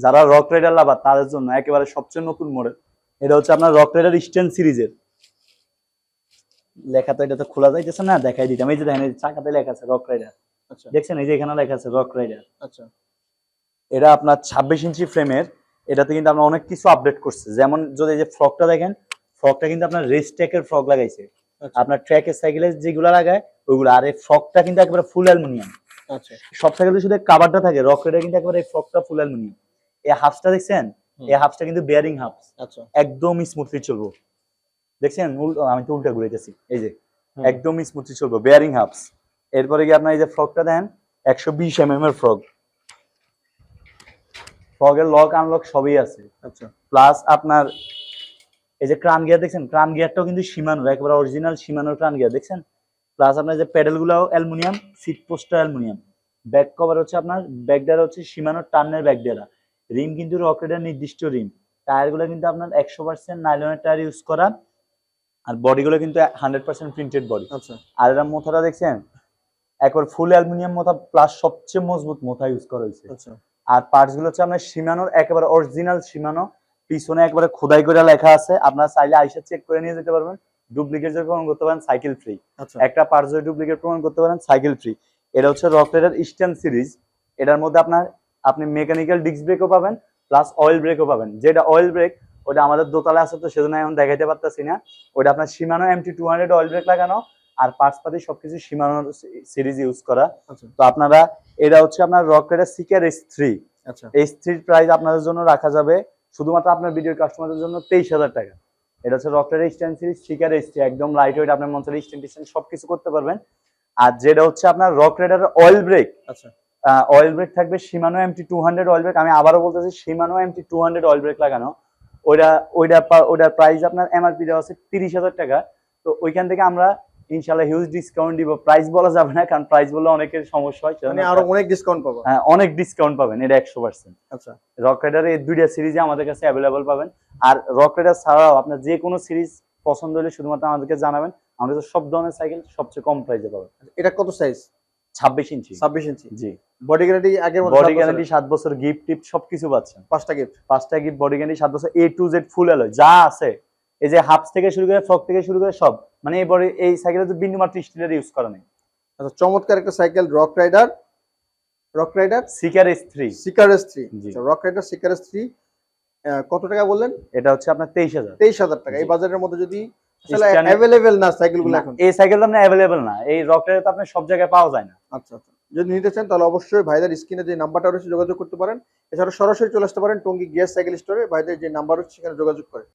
যারা rock rider লাভার তাদের জন্য একেবারে সবচেয়ে নতুন মডেল এটা হচ্ছে আপনার রক রাইডার স্ট্যান্ড সিরিজের লেখা তো এটা তো খোলা যাইতেছে না দেখাই দিতাম। এই যে দেখেন এই চাকাতে লেখা আছে রক রাইডার আচ্ছা। দেখছেন? এই যে এখানে লেখা আছে রক রাইডার আচ্ছা। এটা আপনার ছাব্বিশ ইঞ্চি ফ্রেমের এটাতে কিন্তু আপনার অনেক কিছু আপডেট করছে। যেমন যদি এই যে ফ্রকটা দেখেন ফ্রকটা কিন্তু আপনার রেস ট্র্যাকের ফ্রক লাগাইছে। আচ্ছা। আপনার ট্র্যাকের সাইকেলে যেগুলো লাগায় ওইগুলো। আর এই ফ্রকটা কিন্তু একেবারে ফুল অ্যালুমিনিয়াম আচ্ছা। সব সাইকেলে শুধু কাভারটা থাকে রক রাইডার কিন্তু একেবারে এই ফ্রকটা ফুল অ্যালুমিনিয়াম এই হাফসটা দেখছেন? এই হাফসটা কিন্তু বেয়ারিং হাফস। আচ্ছা। একদম স্মুথলি চলবো। দেখছেন? আমি তো উল্টা ঘুরাইতেছি। এই যে। একদম স্মুথলি চলবো। বেয়ারিং হাফস। এরপরে কি আপনার এই যে ফ্রকটা দেন একশো বিশ এম এম এর ফ্রক ফ্রকের লক আনলক সবই আছে। আচ্ছা। প্লাস আপনার এই যে ক্রান গিয়ার দেখছেন? ক্রান গিয়ারটাও কিন্তু সীমানোর একেবারে অরিজিনাল সীমানোর ক্রান গিয়ার দেখছেন? প্লাস আপনার যে প্যাডেল গুলাও অ্যালুমিনিয়াম সিট পোস্টটা অ্যালুমিনিয়াম ব্যাক কভার হচ্ছে আপনার ব্যাকডার হচ্ছে সীমানোর টার্নের ব্যাকডারা রিম কিন্তু রকেটের নির্দিষ্ট রিম। টায়ারগুলো কিন্তু আপনার একশো পার্সেন্ট নাইলনের টায়ার ইউজ করা। আর বডি গুলো কিন্তু হান্ড্রেড পার্সেন্ট প্রিন্টেড বডি আর এর মোথাটা দেখছেন? একবার ফুল অ্যালুমিনিয়াম মোথা প্লাস সবচেয়ে মজবুত মোথা ইউজ করা হয়েছে। আচ্ছা। আর পার্টসগুলো হচ্ছে আপনার সীমানোর একেবারে অরিজিনাল সীমানো। পিছনে একবারে খোদাই করে লেখা আছে। আপনারা চাইলে আইসা চেক করে নিয়ে যেতে পারবেন। ডুপ্লিকেট যদি প্রমাণ করতে পারেন সাইকেল ফ্রি আচ্ছা। একটা পার্টস যদি ডুপ্লিকেট প্রমাণ করতে পারেন সাইকেল ফ্রি এটা হচ্ছে রকলেটের ইস্টার্ন সিরিজ এটার মধ্যে আপনার আপনি মেকানিক্যাল ডিস্ক ব্রেকও পাবেন প্লাস অয়েল ব্রেকও পাবেন। যেটা অয়েল ব্রেক ওটা আমাদের দোতলা আছে তো সেজন্য এখন দেখাইতে পারতেছি না। ওটা আপনার Shimano MT two hundred oil brake লাগানো আর পার্টস পাতি সবকিছু সীমানোর সিরিজ ইউজ করা। আচ্ছা। তো আপনারা এটা হচ্ছে আপনার রকেটের সিকার এস থ্রি আচ্ছা। এস থ্রির প্রাইস আপনাদের জন্য রাখা যাবে শুধুমাত্র আপনার ভিডিওর কাস্টমারদের জন্য তেইশ হাজার টাকা। এটা হচ্ছে রকেটের stand series Seeker S three একদম লাইট ওয়েট আপনার মঞ্চের স্ট্যান্ড স্ট্যান্ড সবকিছু করতে পারবেন। আর যেটা হচ্ছে আপনার রকেটের অয়েল ব্রেক আচ্ছা। অয়েল ব্রেক থাকবে Shimano MT two hundred oil brake আমি আবারও বলতেছি Shimano MT two hundred oil brake লাগানো। ওইটা ওইটা ওইটার প্রাইস আপনার এমআরপি দেওয়া আছে তিরিশ হাজার টাকা। তো ওইখান থেকে আমরা ইনশাল্লাহ হিউজ ডিসকাউন্ট দিব। প্রাইস বলা যাবে না কারণ প্রাইস বললে অনেকের সমস্যা হয় মানে আরও অনেক ডিসকাউন্ট পাবো। হ্যাঁ, অনেক ডিসকাউন্ট পাবেন এটা একশো পার্সেন্ট আচ্ছা। রক রাইডারের এই দুইটা সিরিজে আমাদের কাছে অ্যাভেলেবল পাবেন। আর রক রাইডার ছাড়াও আপনার যে কোনো সিরিজ পছন্দ হলে শুধুমাত্র আমাদেরকে জানাবেন আমাদের কাছে সব ধরনের সাইকেল সবচেয়ে কম প্রাইসে পাবেন। এটা কত সাইজ ছাব্বিশ ইঞ্চি। ছাব্বিশ ইঞ্চি। জি। বডি গ্যারান্টি বডি গ্যারান্টি সাত বছর গিফট টিপ সবকিছু পাচ্ছেন। পাঁচটা গিফট পাঁচটা গিফট বডি গ্যারান্টি সাত বছর এ টু জেড ফুল এলো যা আছে। এই যে হাফস থেকে শুরু করে ফ্রক থেকে শুরু করে সব। মানে এই বডি এই সাইকেলে তো বিন্দু মাত্র স্টিলের ইউজ করা নেই। আচ্ছা চমৎকার একটা cycle Rock Rider Rock Rider Seeker S three Seeker S three. Rock Rider Seeker S three কত টাকা বললেন? এটা হচ্ছে আপনার তেইশ হাজার। তেইশ হাজার টাকা। এই বাজারের মধ্যে যদি অ্যাভেলেবেল না সাইকেলগুলো এখন। এই সাইকেল তো আপনার অ্যাভেলেবেল না। এই রক রাইডার তো আপনার সব জায়গায় পাওয়া যায় না। আচ্ছা আচ্ছা। যদি নিতে চান, তাহলে অবশ্যই ভাইদের স্ক্রিনে যে নাম্বারটা রয়েছে যোগাযোগ করতে পারেন। এছাড়া সরাসরি চলে আসতে পারেন টঙ্গি গ্যাস সাইকেল স্টোরে। ভাইদের যে নাম্বার রয়েছে, সেখানে যোগাযোগ করে।